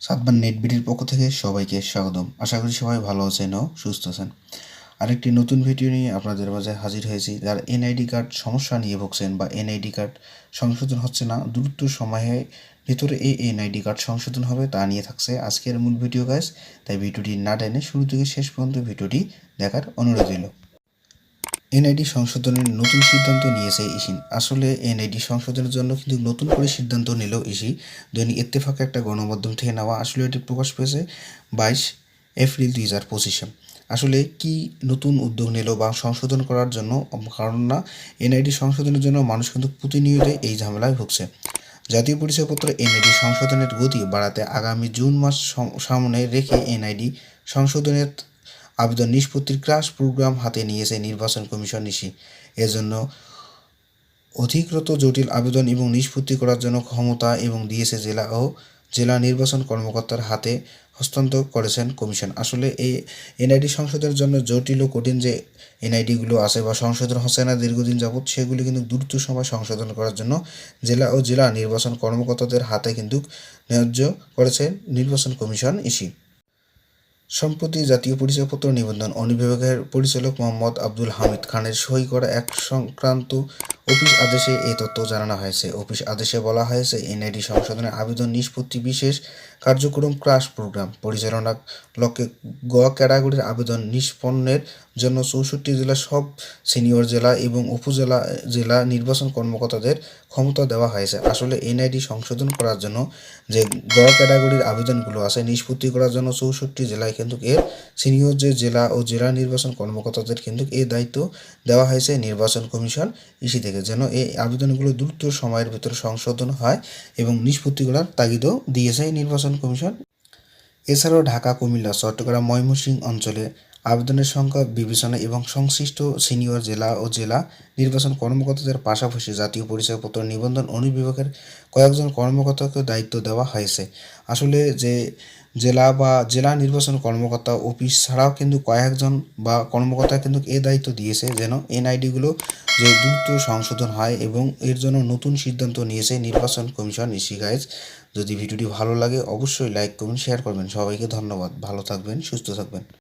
সাতবার নেট বিডির পক্ষ থেকে সবাইকে স্বাগতম। আশা করি সবাই ভালো আছেন ও সুস্থ আছেন। আরেকটি নতুন ভিডিও নিয়ে আপনাদের মাঝে হাজির হয়েছি। যারা এনআইডি কার্ড সমস্যা নিয়ে ভুগছেন বা এনআইডি কার্ড সংশোধন হচ্ছে না, দ্রুত সময়ে ভিতরে এই এনআইডি কার্ড সংশোধন হবে তা নিয়ে থাকছে আজকের মূল ভিডিও গাইস তাই ভিডিওটি না টেনে শুরু থেকে শেষ পর্যন্ত ভিডিওটি দেখার অনুরোধ রইল। এনআইডি সংশোধনের নতুন সিদ্ধান্ত নিয়েছে ইসি আসলে এনআইডি সংশোধনের জন্য কিন্তু নতুন করে সিদ্ধান্ত নিল ইসি। দৈনিক ইত্তেফাকে একটা গণমাধ্যম থেকে নেওয়া আসলে এটি প্রকাশ পেয়েছে বাইশ এপ্রিল দুই হাজার পঁচিশে। আসলে কি নতুন উদ্যোগ নিল বা সংশোধন করার জন্য কারণ না? এনআইডি সংশোধনের জন্য মানুষ কিন্তু প্রতিনিয়ত এই ঝামেলায় ভুগছে। জাতীয় পরিচয়পত্র এনআইডি সংশোধনের গতি বাড়াতে আগামী জুন মাস সম- সামনে রেখে এনআইডি সংশোধনের আবেদন নিষ্পত্তির ক্রাশ প্রোগ্রাম হাতে নিয়েছে নির্বাচন কমিশন নিশি। এজন্য অধিকৃত জটিল আবেদন এবং নিষ্পত্তি করার জন্য ক্ষমতা এবং দিয়েছে জেলা ও জেলা নির্বাচন কর্মকর্তার হাতে হস্তান্তর করেছেন কমিশন। আসলে এই এনআইডি সংশোধনের জন্য জটিল ও কঠিন যে এনআইডিগুলো আছে বা সংশোধন হচ্ছে না দীর্ঘদিন যাবৎ, সেগুলি কিন্তু দ্রুত সময় সংশোধন করার জন্য জেলা ও জেলা নির্বাচন কর্মকর্তাদের হাতে কিন্তু ন্যায্য করেছে নির্বাচন কমিশন ইসি সম্প্রতি জাতীয় পরিচয়পত্র নিবন্ধন অনুবিভাগের পরিচালক মোহাম্মদ আব্দুল হামিদ খানের সই করা এক সংক্রান্ত অফিস আদেশে এই তথ্য জানানো হয়েছে। অফিস আদেশে বলা হয়েছে, এনআইডি সংশোধনের আবেদন নিষ্পত্তি বিশেষ কার্যক্রম ক্রাশ প্রোগ্রাম পরিচালনা লক্ষ্যে গ ক্যাটাগরির আবেদন নিষ্পন্নের জন্য চৌষট্টি জেলা, সব সিনিয়র জেলা এবং উপজেলা জেলা নির্বাচন কর্মকর্তাদের ক্ষমতা দেওয়া হয়েছে। আসলে এনআইডি সংশোধন করার জন্য যে গ ক্যাটাগরির আবেদনগুলো আছে, নিষ্পত্তি করার জন্য চৌষট্টি জেলায় কিন্তু এর সিনিয়র যে জেলা ও জেলা নির্বাচন কর্মকর্তাদের কিন্তু এই দায়িত্ব দেওয়া হয়েছে নির্বাচন কমিশন ইসি থেকে, যেন এই আবেদনগুলো দ্রুত সময়ের ভিতরে সংশোধন হয় এবং নিষ্পত্তি করার তাগিদও দিয়েছে নির্বাচন কমিশন, এছাড়াও ঢাকা, কুমিল্লা, চট্টগ্রাম, ময়মনসিংহ অঞ্চলে আবেদনের সংখ্যা বিবেচনা এবং সংশ্লিষ্ট সিনিয়র জেলা ও জেলা নির্বাচন কর্মকর্তাদের পাশাপাশি জাতীয় পরিচয়পত্র নিবন্ধন অনুবিভাগের কয়েকজন কর্মকর্তাকে দায়িত্ব দেওয়া হয়েছে। আসলে যে জেলা বা জেলা নির্বাচন কর্মকর্তা অফিস ছাড়াও কিন্তু কয়েকজন বা কর্মকর্তা কিন্তু এ দায়িত্ব দিয়েছে যেন এনআইডিগুলো যে দ্রুত সংশোধন হয় এবং এর জন্য নতুন সিদ্ধান্ত নিয়েছে নির্বাচন কমিশন গাইজ। যদি ভিডিওটি ভালো লাগে, অবশ্যই লাইক করবেন শেয়ার করবেন। সবাইকে ধন্যবাদ। ভালো থাকবেন, সুস্থ থাকবেন।